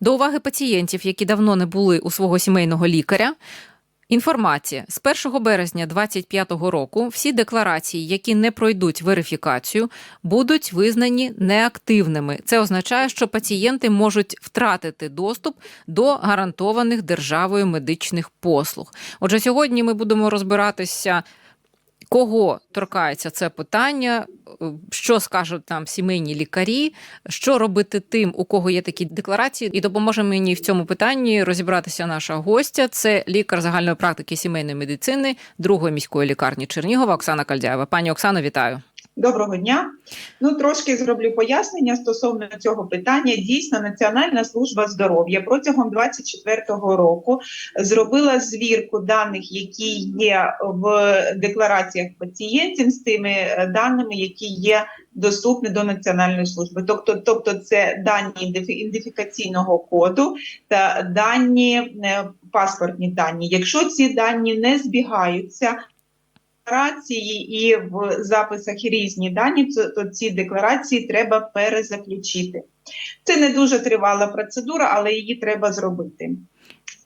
До уваги пацієнтів, які давно не були у свого сімейного лікаря. Інформація з 1 березня 2025 року всі декларації, які не пройдуть верифікацію, будуть визнані неактивними. Це означає, що пацієнти можуть втратити доступ до гарантованих державою медичних послуг. Отже, сьогодні ми будемо розбиратися. Кого торкається це питання, що скажуть там сімейні лікарі, що робити тим, у кого є такі декларації, і допоможе мені в цьому питанні розібратися наша гостя. Це лікар загальної практики сімейної медицини другої міської лікарні Чернігова Оксана Кальдяєва. Пані Оксано, вітаю. Доброго дня. Ну трошки зроблю пояснення стосовно цього питання. Дійсно, Національна служба здоров'я протягом 2024 року зробила звірку даних, які є в деклараціях пацієнтів, з тими е, даними, які є доступні до національної служби. Тобто, тобто, це дані ідентифікаційного коду та дані е, паспортні дані. Якщо ці дані не збігаються декларації і в записах різні дані, то, ці декларації треба перезаключити. Це не дуже тривала процедура, але її треба зробити.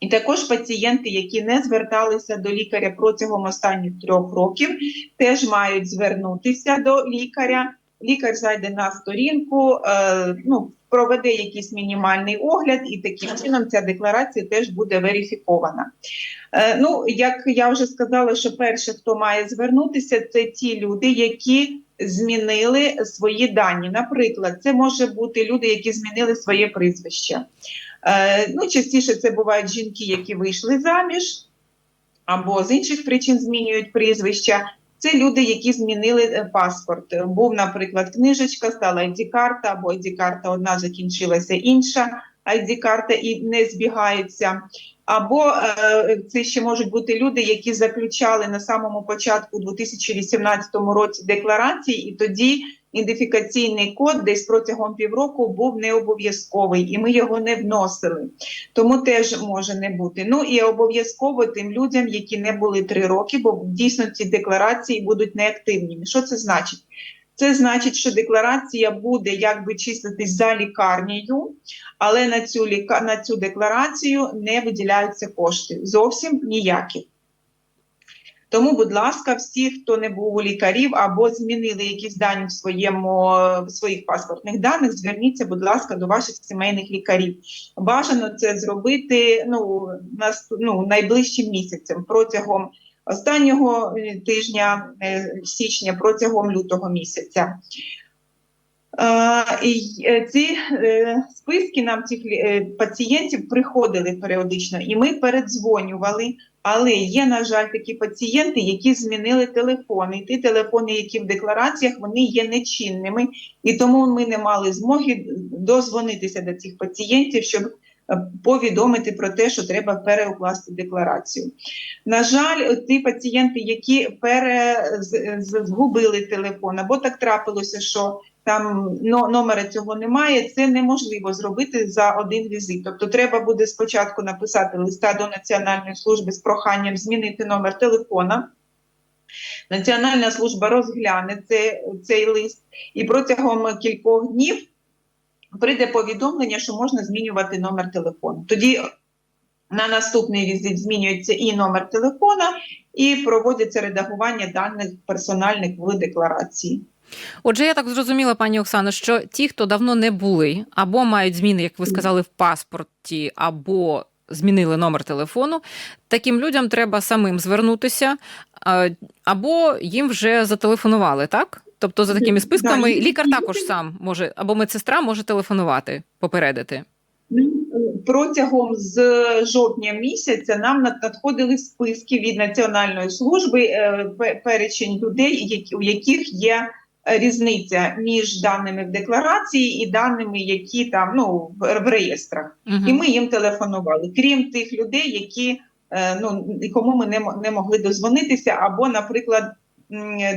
І також пацієнти, які не зверталися до лікаря протягом останніх трьох років, теж мають звернутися до лікаря. Лікар зайде на сторінку, е, ну, проведе якийсь мінімальний огляд, і таким чином ця декларація теж буде верифікована. Е, ну, як я вже сказала, що перше, хто має звернутися, це ті люди, які змінили свої дані. Наприклад, це може бути люди, які змінили своє прізвище. Е, ну, частіше це бувають жінки, які вийшли заміж, або з інших причин змінюють прізвища. Це люди, які змінили е, паспорт. Був, наприклад, книжечка, стала ID-карта, або ID-карта одна закінчилася інша ID-карта і не збігаються. Або е, це ще можуть бути люди, які заключали на самому початку у 2018 році декларації, і тоді ідентифікаційний код десь протягом півроку був не обов'язковий, і ми його не вносили. Тому теж може не бути. Ну і обов'язково тим людям, які не були три роки, бо дійсно ці декларації будуть неактивними. Що це значить? Це значить, що декларація буде якби числитись за лікарнею, але на цю ліка... на цю декларацію не виділяються кошти. Зовсім ніякі. Тому, будь ласка, всі, хто не був у лікарів або змінили якісь дані в своєму в своїх паспортних даних, зверніться, будь ласка, до ваших сімейних лікарів. Бажано це зробити ну, нас, ну, найближчим місяцем протягом останнього тижня е, січня, протягом лютого місяця. І ці е, списки нам цих е, пацієнтів приходили періодично, і ми передзвонювали. Але є, на жаль, такі пацієнти, які змінили телефони. Ті телефони, які в деклараціях, вони є нечинними, і тому ми не мали змоги дозвонитися до цих пацієнтів, щоб повідомити про те, що треба переукласти декларацію. На жаль, ті пацієнти, які перезгубили телефон, або так трапилося, що там номера цього немає, це неможливо зробити за один візит. Тобто, треба буде спочатку написати листа до Національної служби з проханням змінити номер телефона. Національна служба розгляне цей, цей лист і протягом кількох днів прийде повідомлення, що можна змінювати номер телефону. Тоді на наступний візит змінюється і номер телефона, і проводиться редагування даних персональних в декларації. Отже, я так зрозуміла, пані Оксано, що ті, хто давно не були, або мають зміни, як ви сказали, в паспорті, або змінили номер телефону, таким людям треба самим звернутися, або їм вже зателефонували, так? Тобто, за такими списками, лікар також сам може, або медсестра може телефонувати, попередити. Протягом з жовтня місяця нам надходили списки від національної служби перечень людей, у яких є різниця між даними в декларації і даними, які там ну в реєстрах, угу. і ми їм телефонували. Крім тих людей, які ну кому ми не, не могли дозвонитися, або, наприклад.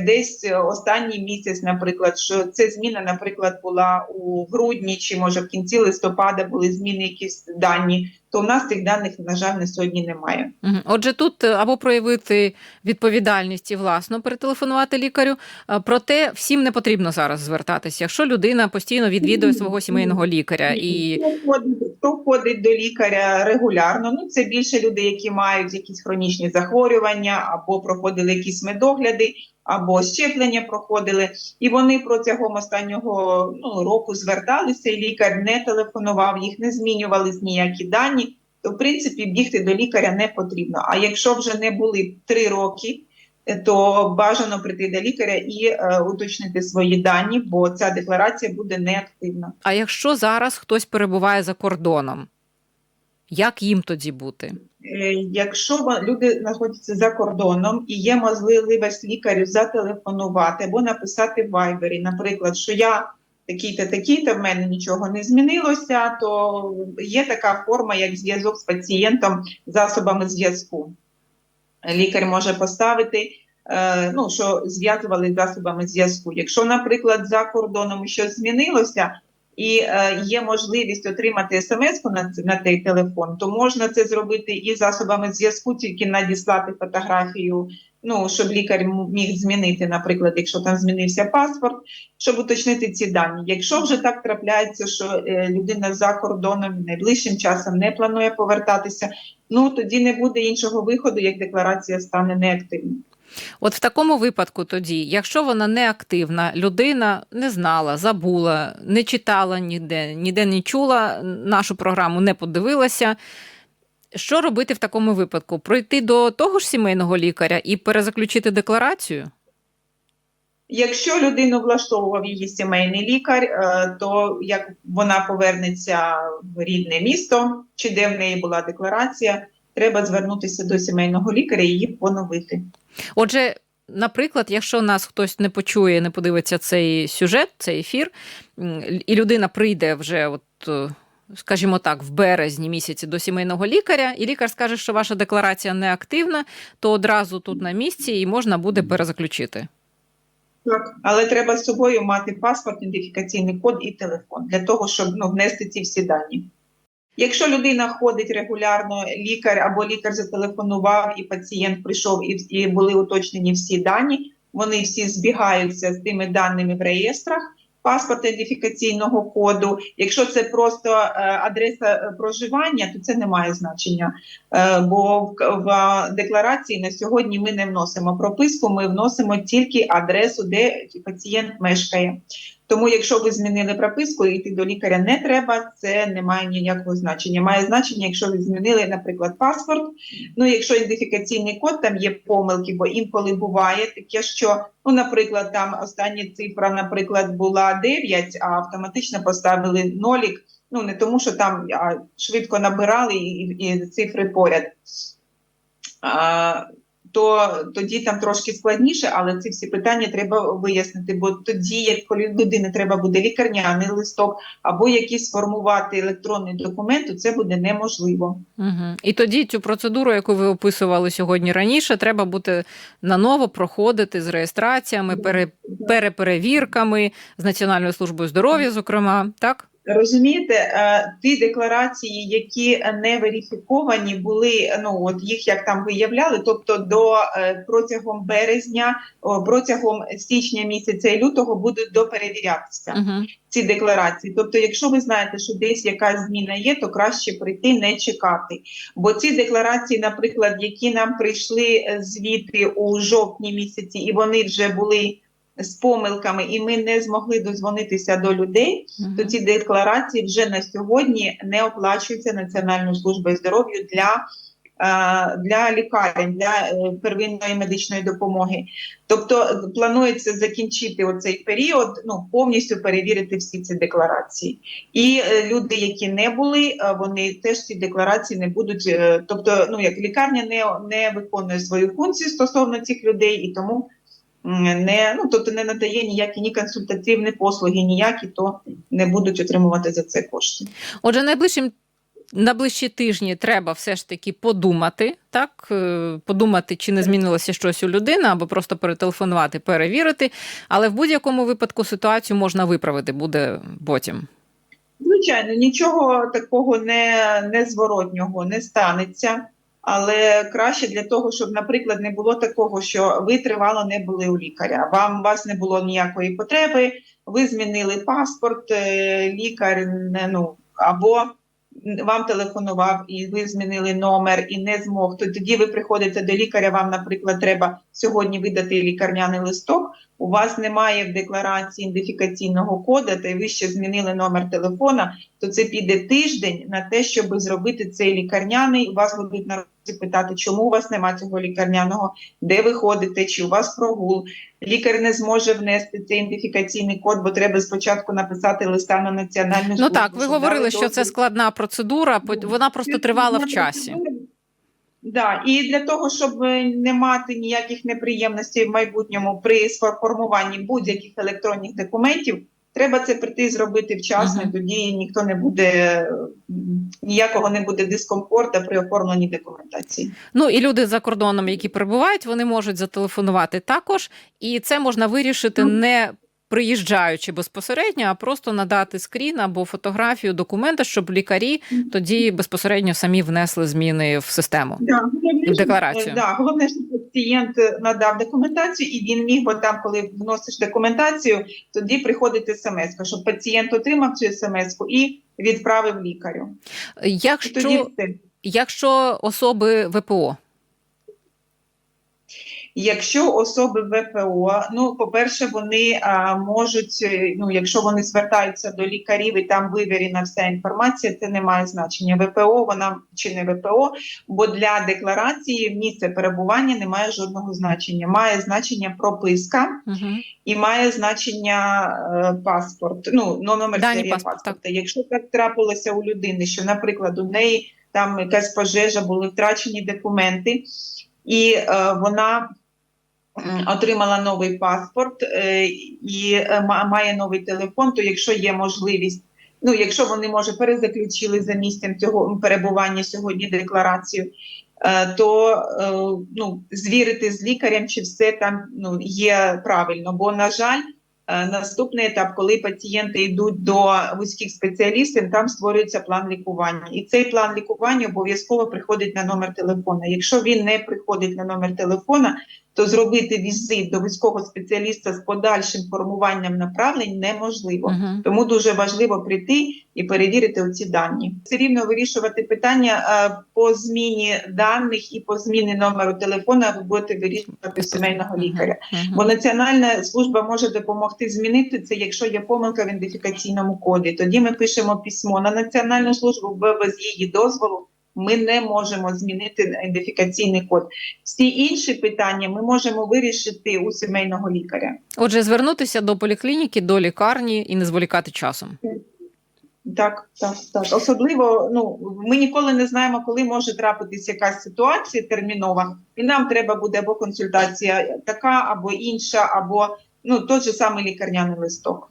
Десь останній місяць, наприклад, що це зміна, наприклад, була у грудні, чи може в кінці листопада були зміни якісь дані то в нас цих даних, на жаль, на сьогодні немає. Отже, тут е, або проявити відповідальність і власно перетелефонувати лікарю. е, Проте всім не потрібно зараз звертатися. Якщо людина постійно відвідує свого сімейного лікаря і Хто ходить, хто ходить до лікаря регулярно? Ну це більше люди, які мають якісь хронічні захворювання, або проходили якісь медогляди, або щеплення проходили, і вони протягом останнього ну, року зверталися, і лікар не телефонував, їх не змінювались ніякі дані. То в принципі бігти до лікаря не потрібно. А якщо вже не були три роки, е, то бажано прийти до лікаря і е, уточнити свої дані, бо ця декларація буде неактивна. а якщо зараз хтось перебуває за кордоном, як їм тоді бути? Е, Якщо люди знаходяться за кордоном і є можливість лікарю зателефонувати або написати в Вайбері, наприклад, що я такий-то, такий-то, в мене нічого не змінилося, то є така форма, як зв'язок з пацієнтом засобами зв'язку. Лікар може поставити, е, ну, що зв'язували засобами зв'язку. Якщо, наприклад, за кордоном щось змінилося, і е, є можливість отримати смс на, на цей телефон, то можна це зробити і засобами зв'язку, тільки надіслати фотографію, ну щоб лікар міг змінити, наприклад, якщо там змінився паспорт, щоб уточнити ці дані. Якщо вже так трапляється, що е, людина за кордоном найближчим часом не планує повертатися, ну тоді не буде іншого виходу, як декларація стане неактивною. От в такому випадку, тоді, якщо вона не активна, людина не знала, забула, не читала ніде, ніде не чула, нашу програму не подивилася. Що робити в такому випадку? Пройти до того ж сімейного лікаря і перезаключити декларацію? Якщо людину влаштовував її сімейний лікар, е, то як вона повернеться в рідне місто, чи де в неї була декларація, треба звернутися до сімейного лікаря і її поновити. Отже, наприклад, якщо нас хтось не почує, не подивиться цей сюжет, цей ефір, і людина прийде вже, от, е, скажімо так, в березні місяці до сімейного лікаря, і лікар скаже, що ваша декларація не активна, то одразу тут на місці і можна буде перезаключити. Так, але треба з собою мати паспорт, ідентифікаційний код і телефон для того, щоб ну, внести ці всі дані. Якщо людина ходить регулярно, лікар або лікар зателефонував, і пацієнт прийшов і, і були уточнені всі дані, вони всі збігаються з тими даними в реєстрах паспорта ідентифікаційного коду. Якщо це просто е, адреса е, проживання, то це не має значення. Е, бо в, декларації на сьогодні ми не вносимо прописку, ми вносимо тільки адресу, де пацієнт мешкає. Тому, якщо ви змінили прописку йти до лікаря не треба, це не має ніякого значення. Має значення, якщо ви змінили, наприклад, паспорт. Ну, якщо ідентифікаційний код, там є помилки, бо інколи буває таке, що, ну, наприклад, там остання цифра, наприклад, була 9, а автоматично поставили нолік. Ну не тому, що там швидко набирали і, і цифри поряд. А, то тоді там трошки складніше, але ці всі питання треба вияснити. Бо тоді, як коли людини треба буде лікарняний листок або якийсь сформувати електронний документ, то це буде неможливо. Угу. І тоді цю процедуру, яку ви описували сьогодні раніше, треба буде наново проходити з реєстраціями, пере, переперевірками з Національною службою здоров'я, зокрема, так? Розумієте, е, ті декларації, які не верифіковані, були ну от їх як там виявляли, тобто до е, протягом березня, протягом січня місяця і лютого будуть доперевірятися Угу. ці декларації. Тобто, якщо ви знаєте, що десь якась зміна є, то краще прийти, не чекати. Бо ці декларації, наприклад, які нам прийшли е, звіти у жовтні місяці, і вони вже були з помилками, і ми не змогли дозвонитися до людей то ці декларації вже на сьогодні не оплачуються Національною службою здоров'я для, е, для лікарень, для е, первинної медичної допомоги. Тобто планується закінчити оцей період, ну повністю перевірити всі ці декларації. І е, люди, які не були, вони теж ці декларації не будуть. Тобто, ну як лікарня не, не виконує свою функцію стосовно цих людей, і тому. Не ну тобто не надає ніякі ні консультативні послуги, ніякі, то не будуть отримувати за це кошти. Отже, найближчим. На ближчі тижні треба все ж таки подумати, так е, подумати, чи не змінилося щось у людини, або просто перетелефонувати, перевірити. Але в будь-якому випадку ситуацію можна виправити буде потім. Звичайно, нічого такого не, незворотнього не станеться. Але краще для того, щоб, наприклад, не було такого, що ви тривало не були у лікаря. Вам у вас не було ніякої потреби, ви змінили паспорт, е, лікар не ну або вам телефонував і ви змінили номер і не змог. То тоді ви приходите до лікаря. Вам, наприклад, треба сьогодні видати лікарняний листок. У вас немає в декларації ідентифікаційного коду, та ви ще змінили номер телефона, то це піде тиждень на те, щоб зробити цей лікарняний. У вас будуть на питати, чому у вас немає цього лікарняного, де ви ходите, чи у вас прогул. Лікар не зможе внести цей ідентифікаційний код, бо треба спочатку написати листа на національну Ну так, ви говорили, що це складна процедура, Ну, вона просто тривала в часі. Да, і для того, щоб не мати ніяких неприємностей в майбутньому при сфор- формуванні будь-яких електронних документів, треба це прийти і зробити вчасно, і тоді ніхто не буде ніякого не буде дискомфорту при оформленні документації. Ну і люди за кордоном, які перебувають, вони можуть зателефонувати також, і це можна вирішити Ну. не приїжджаючи безпосередньо, а просто надати скрін або фотографію документа, щоб лікарі тоді безпосередньо самі внесли зміни в систему. Да, головне, В декларацію. е, Да, головне, щоб пацієнт надав документацію, і він міг, бо там, коли вносиш документацію, тоді приходить смс, щоб пацієнт отримав цю смс і відправив лікарю. І тоді якщо особи ВПО, Якщо особи ВПО, ну по-перше, вони а, можуть, е, ну якщо вони звертаються до лікарів і там вивірена вся інформація, це не має значення. ВПО вона чи не ВПО, бо для декларації місце перебування не має жодного значення. Має значення прописка угу. і має значення е, паспорт. Ну номер Дані серії паспорт, паспорта. Якщо так трапилося у людини, що, наприклад, у неї там якась пожежа, були втрачені документи, і е, вона отримала новий паспорт е, і е, ма- має новий телефон, то якщо є можливість. Ну, якщо вони може перезаключили за місцем цього перебування сьогодні декларацію, е, то ну, звірити з лікарем, чи все там ну, є правильно. Бо, на жаль, наступний етап, коли пацієнти йдуть до вузьких спеціалістів, там створюється план лікування. І цей план лікування обов'язково приходить на номер телефона. Якщо він не приходить на номер телефона, то зробити візит до вузького спеціаліста з подальшим формуванням направлень неможливо. Угу. Тому дуже важливо прийти і перевірити оці дані. Все рівно вирішувати питання е, по зміні даних і по зміні номеру телефона ви будете вирішувати сімейного лікаря. Бо Національна служба може допомогти змінити це, якщо є помилка в ідентифікаційному коді. Тоді ми пишемо письмо на національну службу, без її дозволу ми не можемо змінити ідентифікаційний код. Всі інші питання ми можемо вирішити у сімейного лікаря. Отже, звернутися до поліклініки, до лікарні і не зволікати часом. Так, так, так. Особливо, ну ми ніколи не знаємо, коли може трапитись якась ситуація термінова, і нам треба буде або консультація така, або інша, або ну той же самий лікарняний листок.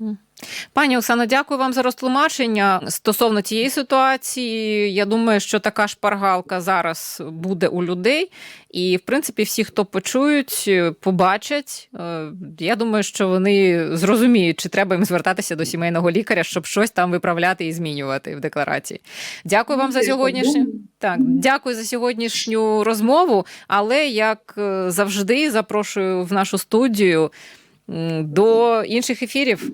Пані Оксано, дякую вам за розтлумачення стосовно цієї ситуації. Я думаю, що така шпаргалка зараз буде у людей, і в принципі, всі, хто почують, побачать. е, Я думаю, що вони зрозуміють, чи треба їм звертатися до сімейного лікаря, щоб щось там виправляти і змінювати в декларації. Дякую вам за сьогоднішнє. Так, дякую за сьогоднішню розмову. Але як е, завжди, запрошую в нашу студію до інших ефірів.